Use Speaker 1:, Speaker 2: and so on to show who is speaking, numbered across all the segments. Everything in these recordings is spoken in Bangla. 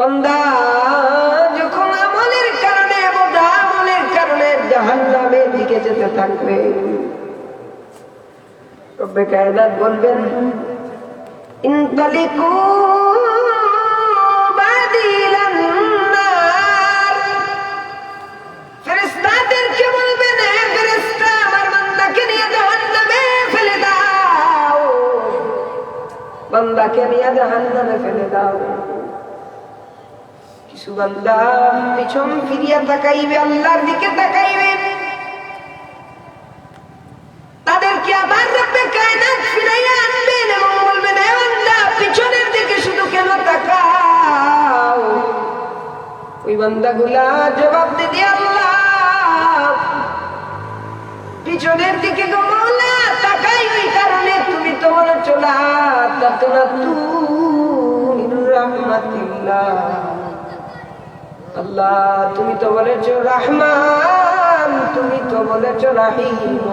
Speaker 1: বান্দা যখন আমলের কারণে বোঝা আমলের কারণে জাহান্নামের দিকে যেতে থাকবে রব্বে কায়দাত বলবেন ইনতালিকু বাদি ইলান নার। ফেরেশতাদেরকে বলবেন, "হে ফেরেশতা, আমার বান্দাকে নিয়ে জাহান্নামে ফেলে দাও।" বান্দাকে নিয়ে জাহান্নামে ফেলে দাও পিছন ফিরিয়া তাকাইবে, আল্লাহর দিকে তাকাইবে। তাদেরকে আবার রব্বে কায়নাত ফিরাইয়া আনবেন এবং বলবেন, হে বান্দা, পিছনের দিকে শুধু কেন তাকাও? ওই বান্দাগুলা জবাব দিদি আল্লাহ, পিছনের দিকে গো মৌলা, তাকাই ওই কারণে তুমি তো বলে চলা তাকনা তুমি রহমাতিল্লাহ। আল্লাহ, তুমি তো বলেছ রহমান, তুমি তো বলেছ রাহিম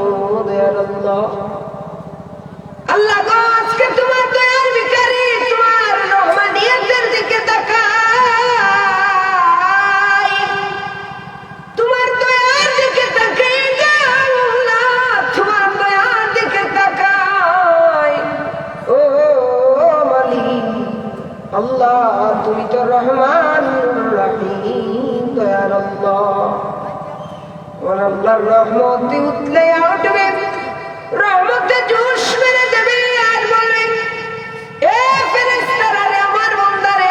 Speaker 1: আল্লাহ আজকে তোমার দয়ার ভিখারি, তোমার রহমানিয়তের দিকে তাকাই। তোমার দয়ার দিকে তাকাই আল্লাহ, তোমার দয়ার দিকে তাকাই। ও মালিক, আল্লাহ, তুমি তো রহমান। রহিম দয়ার আমার আল্লাহর রহমতে উতলে উঠবে। রহমতে জোশ মেরে দেবে আর বলবে আমার বান্দারে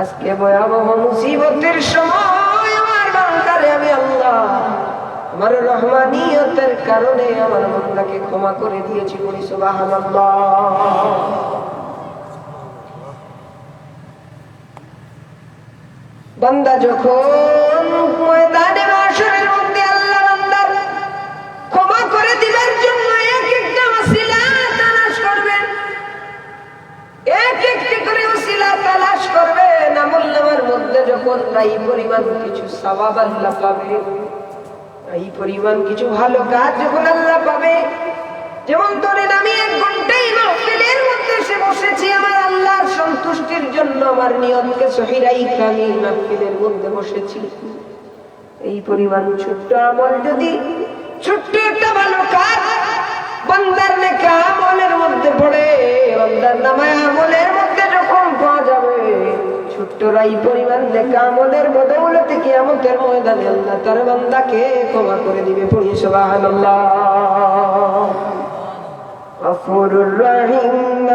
Speaker 1: আজকে ভয়াবহ মুসিবতের সময় আমার বান্দারে আল্লাহ, আমার রহমানিয়তের কারণে আমার বান্দাকে ক্ষমা করে দিয়েছি বলি সুবহানাল্লাহ। বান্দা যখন ময়দানে মাশরের মধ্যে আল্লাহ বান্দার ক্ষমা করে দিবার জন্য এক একটা ওসিলা তালাশ করবেন। এক একটি করে ওসিলা তালাশ করবেন। আমল নামার মধ্যে যখন এই পরিমাণ কিছু সওয়াব আল্লাহ পাবে। এই পরিমাণ কিছু ভালো কাজ যখন আল্লাহ পাবে। যেমন ধরেন আমি এক ঘন্টাই বসেছি আমার আল্লাহর সন্তুষ্টির জন্য, আমার নিয়তকে সহিরাই আমি মাহফিলের মধ্যে বসেছি। এই পরিমাণ ছোট্ট আমল যদি, ছোট্ট একটা ভালো কাজ বান্দার নেকা আমলের মধ্যে পড়ে, বান্দার নামায় আমলের মধ্যে যখন পাওয়া যাবে ছোট্টরা এই পরিমাণ নেকা আমলের বদৌলতে কিয়ামতের ময়দানে আল্লাহ তার বান্দাকে ক্ষমা করে দিবে পড়ি, সুবহানাল্লাহ। গফুরুর রহিম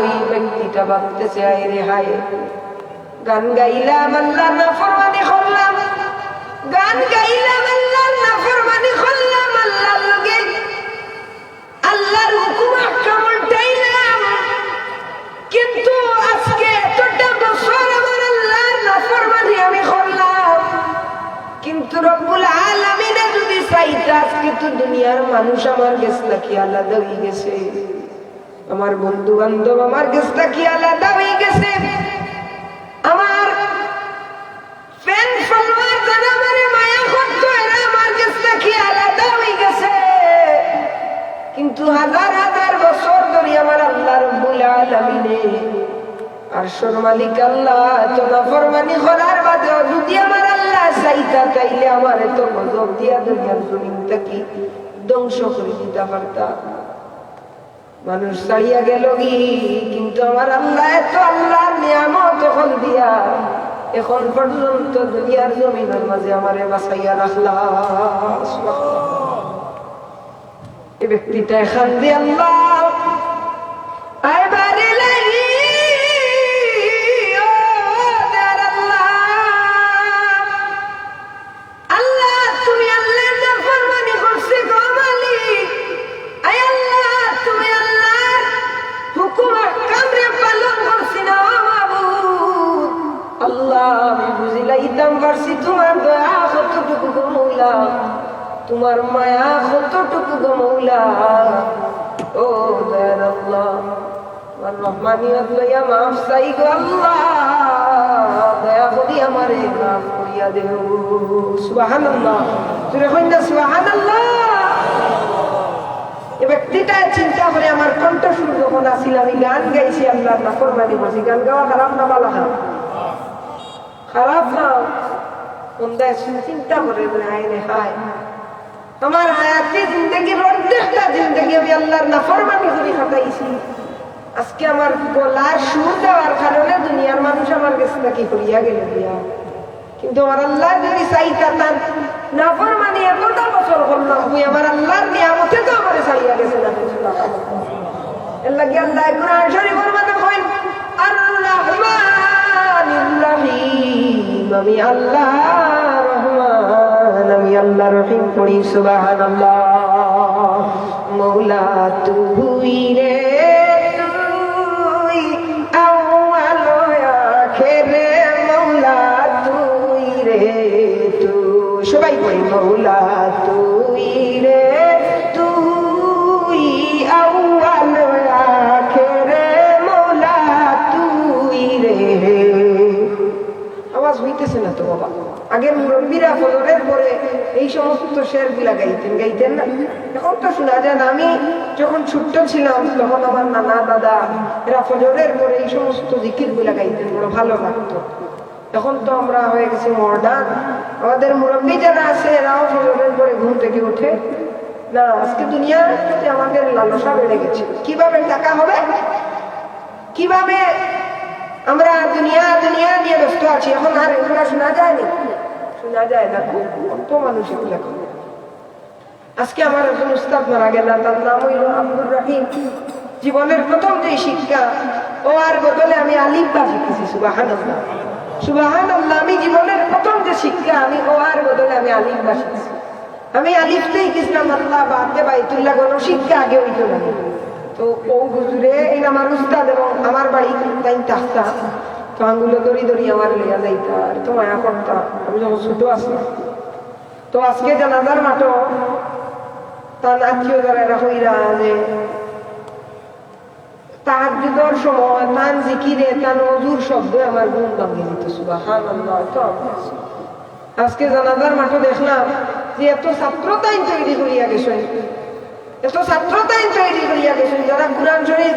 Speaker 1: ওই ব্যক্তিটা ভাবতেছে, আয় রে, হায়। গান গাইলাম আল্লাহ না ফরমানি করলাম গান গাইলাম আল্লাহ না ফরমানি করলাম আল্লাহর লগে। আল্লাহর হুকুম আহকাম উল্টাইলাম কিন্তু আজকে এতটা বছর আমার আল্লাহর নাফরমানি আমি করলাম কিন্তু রব্বুল আলামিনে যদি চাইতা আজকে তো দুনিয়ার মানুষ আমার গেছে নাকি আলাদা হয়ে গেছে। আমার বন্ধু বান্ধব আমার গেছটা কি আলাদা হয়ে গেছে? আমার ফ্যান আমারে গেছটা কি আলাদা হয়ে গেছে? কিন্তু হাজার হাজার বছর ধরে আমার আল্লাহ রব্বুল আলামিনে আরশের মালিক আল্লাহ এত নাফরমানি করার বাদে যদি আমার আল্লাহ চাইতা, তাইলে আমার এত গজব দিয়া দুনিয়ার জমিনটা কি ধ্বংস করে দিতে পারতাম। মানুষ চাইয়া গেল কি? কিন্তু আমার আল্লাহ এত আল্লাহ নিয়ামত এখন দিয়া, এখন পর্যন্ত দুনিয়ার জমিনের মাঝে আমারে বাঁচাইয়া রাখলাম এই ব্যক্তিটা এখান দিয়ে আল্লাহ। পারছি তোমার দয়া কতটুকু তোমার মায়া কতটুকু গো ও দয়া ব্যক্তিটা চিন্তা করে আমার কণ্ঠ শুরু যখন আসিল, আমি গান গাইছি আল্লাহ না ফরমানি করছি গান গাওয়া খারাপ না ভালো খারাপ খারাপ না। কোনটায় চিন্তা করে রে, হায়। আমার জিন্দগির অর্ধেকটা জিন্দগি আমি আল্লাহর নাফরমানি করে আজকে আমার গলার সুর দেওয়ার কারণে দুনিয়ার মানুষ আমার কাছে নাকি করিয়া গেল কিন্তু আমার আল্লাহ যদি চাইতা, তার নাফরমানি এতটা বছর করলাম তুই আমার আল্লাহর নিয়ামতে তো আমার ছাড়িয়া গেছে না এর লাগি আল্লাহ আমি আল্লাহ আমি আল্লাহ রহিম পড়ি সুবহানাল্লাহ। মৌলা তুই রে সবাই কই মৌলা তুই রে, তুই আউয়াল আখেরে মৌলা তুই রে। আওয়াজ হইতেছে না তো বাবা। আগের মুরব্বীরা পরে এই সমস্ত শেরগুলা গাইতেন গাইতেন না? এখন তো শোনা যান আমি যখন ছোট্ট ছিলাম, তখন আমার নানা দাদা এরা ফজরের পরে এই সমস্ত জিকিরগুলা গাইতেন, বড় ভালো লাগতো। এখন তো আমরা হয়ে গেছি মডার্ন আমাদের মুরব্বী যারা আছে, এরাও ফজরের পরে ঘুম থেকে উঠে না, আজকে দুনিয়ার প্রতি আমাদের লালসা বেড়ে গেছে। কীভাবে টাকা হবে? কীভাবে আমরা দুনিয়া দুনিয়া নিয়ে ব্যস্ত আছি? এখন আর এগুলা শোনা যায় না শোনা যায় না কত মানুষ এগুলা করে। আজকে আমার একজন উস্তাদ মারা গেলেন তার নাম হইল আব্দুর রাহিম। জীবনের প্রথম যে শিক্ষা, ও আর বদলে আমি আলিফ বা শিখেছি সুবাহান সুবাহান আমি জীবনের প্রথম যে শিক্ষা, আমি ও আর বদলে আমি আলিফ বা শিখেছি। আমি আলিফতেই কৃষ্ণাম আল্লাহ বাদে বাইতুল্লাহ কোনো শিক্ষা আগে হইতো না। তো ও হুজুরে, এই আমার উস্তাদ এবং আমার বাড়ি তাই তাহতা তো আঙ্গুলো দড়ি দড়ি আমার লইয়া যাইতা। আর তো মায়া করতা, আমি যখন ছোট আসলাম তো আজকে জানাজার মাঠও তার আত্মীয় যারা হইরা যে তাহাজ্জুদের সময় তান জিকিরে তান অজুর শব্দ আমার ঘুম ভাঙিয়ে দিত, সুবহানাল্লাহ তো আজকে জানাজার মাঠে দেখলাম যে এত ছাত্রতাই তৈরি করিয়া গেছেন। এত ছাত্রতাই তৈরি করিয়া গেছেন, যারা কোরআন শরীফ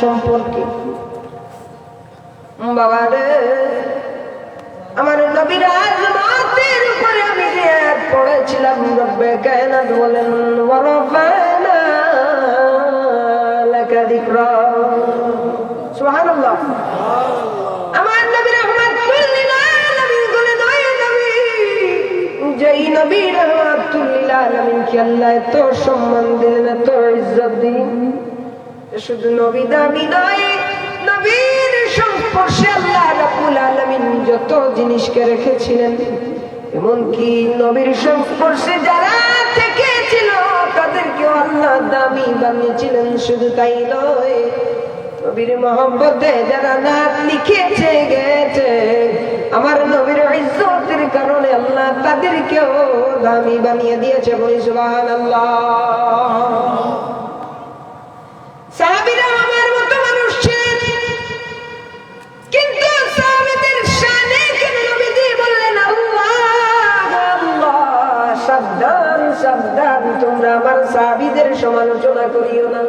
Speaker 1: সম্পর্কে। বাবা রে, আমার নবীর আজমাতের উপরে আমি যে পড়েছিলাম, রব্বে কায়নাত বলেন সুবহানাল্লাহ। আমার যেই এত সম্মান দিলেন এত ইজ্জত দিলেন শুধু নবী দাবি নয় নবীর সংস্পর্শে আল্লাহ রাব্বুল আলামিন যত জিনিসকে রেখেছিলেন, এমনকি নবীর সংস্পর্শে যারা থেকেছিল, তাদেরকেও আল্লাহ দামি বানিয়েছিলেন, শুধু তাই নয়। নবীর মহব্বতে যারা নাম লিখেছে গেছে আমার নবীর ইজ্জতের কারণে আল্লাহ তাদেরকেও দামি বানিয়ে দিয়েছে বলি সুবহানাল্লাহ। সাবধান, তোমরা আমার সমালোচনা করিও না।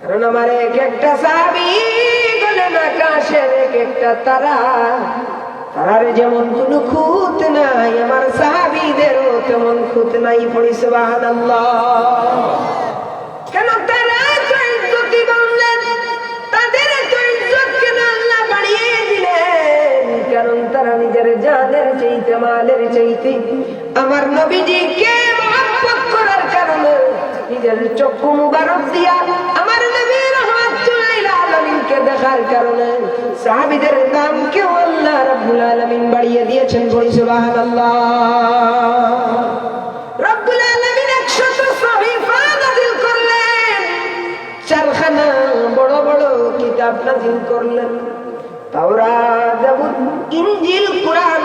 Speaker 1: কারণ আমার এক একটা আকাশের এক একটা তারা। তারার যেমন কোন খুঁত নাই, আমার সাহাবীদেরও তেমন খুঁত নাই পড়ি, সুবহানাল্লাহ। কেন তারা নিজের চাইতে, মালের চাইতে। আমার করার কারণে নিজের চক্ষু মুবারক দিয়া আমার নবী রহমাতুল্লিল আলামিনকে দেখার কারণে সাহাবীদের দাম কেউ আল্লাহ রাব্বুল আলামিন বাড়িয়ে দিয়েছেন বলি সুবহানাল্লাহ। রব্বুল আলামিন 100 সহিফা নাযিল করলেন। চারখানা বড় বড় কিতাব নাযিল করলেন। তাওরাত ইনজিল, কোরআন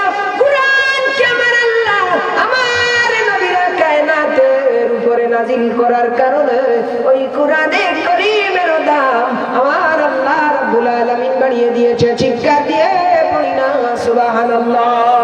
Speaker 1: আমার নবীরা কায়নাতের উপরে নাজিল করার কারণে ওই কোরআনে করিমের দাম আমার আল্লাহ রাব্বুল আলামিন বাড়িয়ে দিয়েছে, চিৎকার দিয়ে পড়ি না, সুবহানাল্লাহ।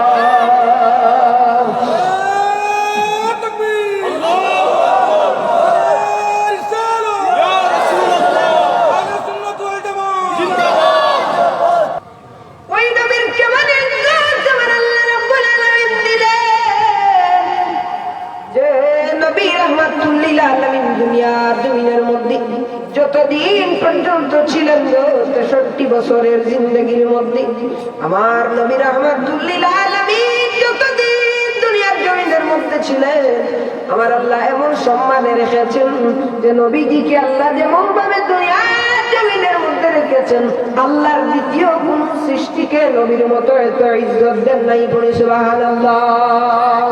Speaker 1: নবীজিকে আল্লাহ যেমন ভাবে দুনিয়ার জমিনের মধ্যে রেখেছেন, আল্লাহর দ্বিতীয় কোন সৃষ্টিকে নবীর মতো এত ইজ্জত দেন নাই বলে সুবহানাল্লাহ।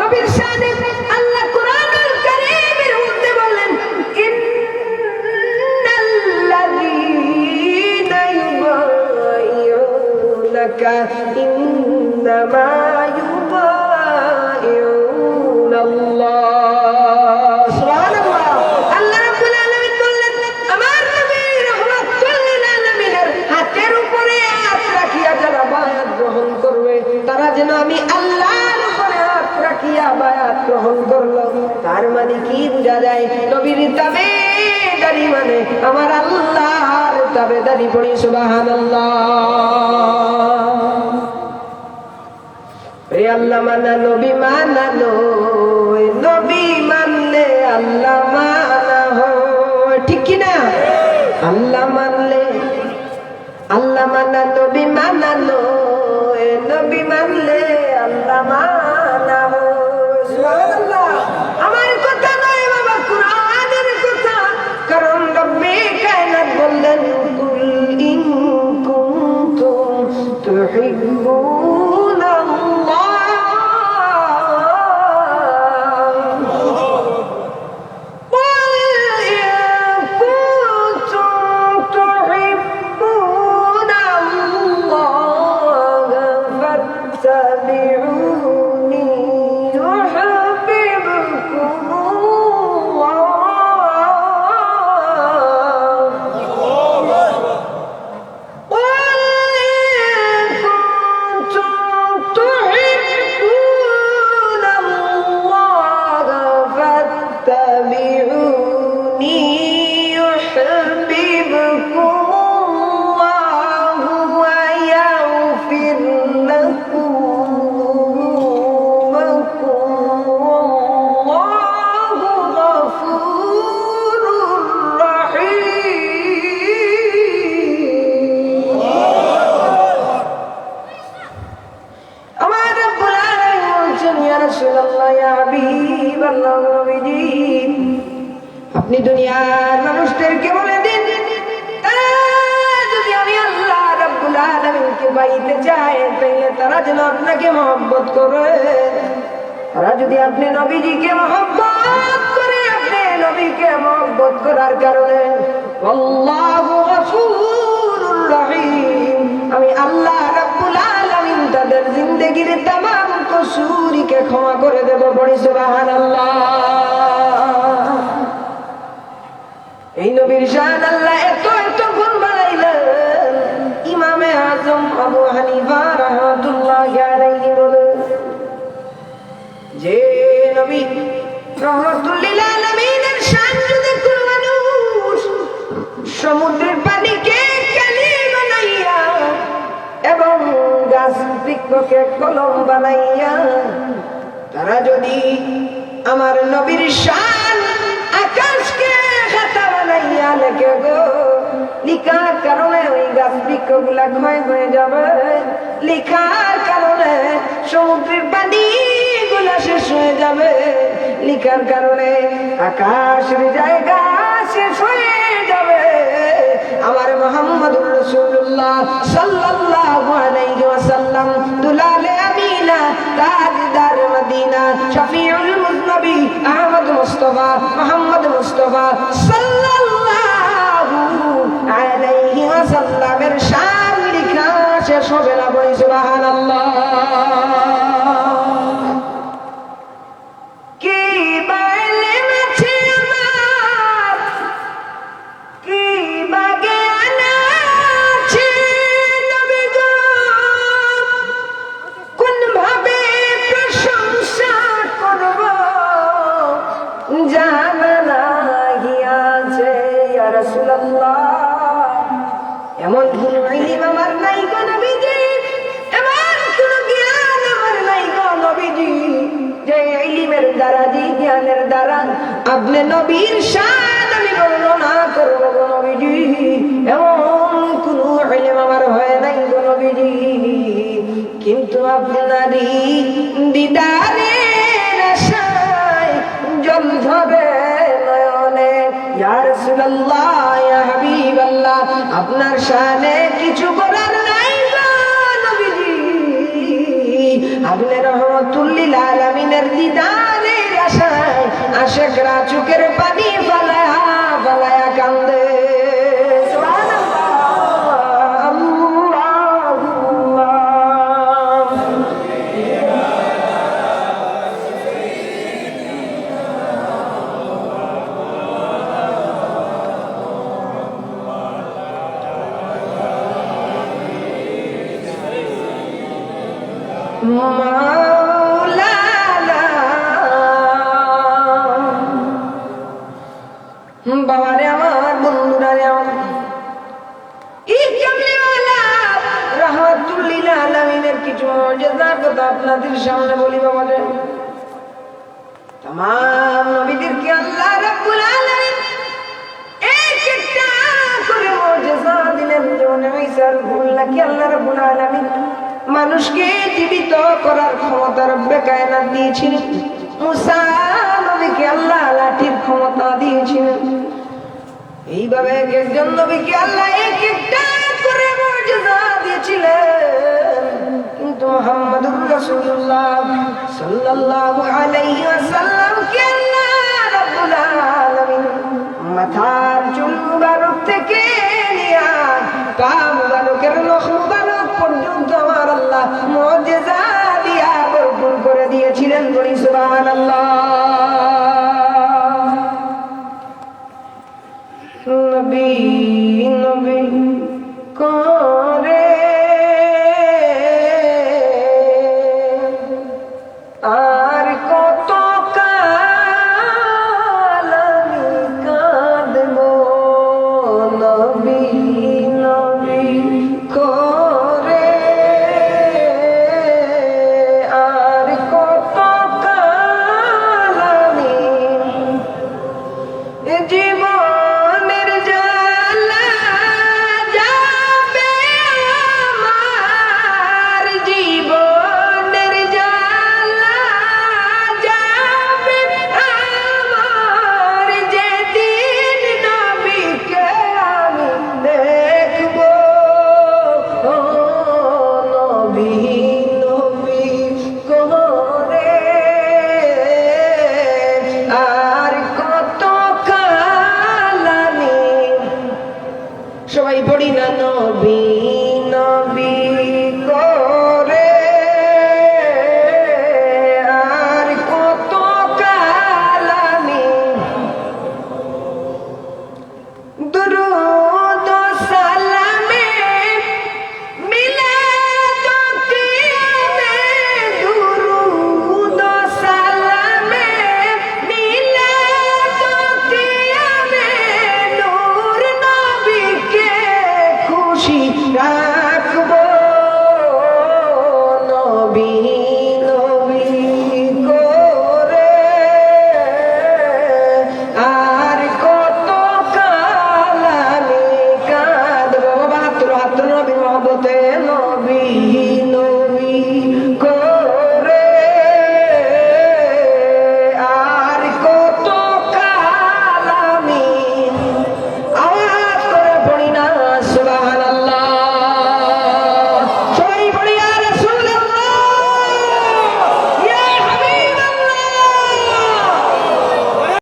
Speaker 1: নবীর শানে ঠিক কি না আল্লাহ মানলে, আল্লাহ মানা, নবী মানানো এ নবী মানলে আল্লাহ মানা হয় কুনতুম তুহিব্বুন। পাইতে চায় তাইলে তারা যেন আপনাকে মহব্বত করে। তারা যদি আপনি নবীজিকে মহব্বত করে, আপনি নবীকে মহব্বত করার কারণে আমি আল্লাহ রাব্বুল আলামিন তাদের জিন্দগির তামাম কসুরিকে ক্ষমা করে দেব বড়ি সুবহানাল্লাহ। এই নবীর শাহ আল্লাহ এত নবী সমুদ্রের পানিকে বানাইয়া এবং গাছ বৃক্ষকে কলম বানাইয়া, তারা যদি আমার নবীর শান আকাশকে খাতা বানাইয়া লেখে গো লিখার কারণে ওই গাছ বৃক্ষগুলা ক্ষয় হয়ে যাবে। লিখার কারণে সমুদ্রের পানি গুলা শেষ হয়ে যাবে। লিখার কারণে আকাশের জায়গা শেষ হয়ে যাবে। আমার রসুল্লাহ সাল্লাল্লাহু আলাইহি ওয়াসাল্লাম, দুলালে আমিনা, তাজদার মদিনা, শফিউল মুজনবী, আহমদ মোহাম্মদ মুস্তফা আপনার সামনে কিছু করার নাই আপনার রহমতুল্লিল আলমিনের দিদানের আশায় আশেকরা চুকের পানি আপনাদের সামনে বলি বাবারে তাম নবীদেরকে আল্লাহ রাব্বুল আলামিন এক একটা করে মর্যাদা দিলেন। যেমন ঈসার গুল্লাকে আল্লাহ রাব্বুল আলামিন মানুষকে জীবিত করার ক্ষমতা রব্বে কায়নাত দিয়েছিলেন। মুসা নবীকে আল্লাহ লাঠির ক্ষমতা দিয়েছিলেন। এইভাবে এক একজন নবীকে আল্লাহ এক একটা করে মর্যাদা করেছিলেন কিন্তু মোহাম্মদুর রাসূলুল্লাহ সাল্লাল্লাহু আলাইহি ওয়াসাল্লাম কে আল্লাহ রাব্বুল আলামিন মাথার চুল মুবারক থেকে নিয়া পা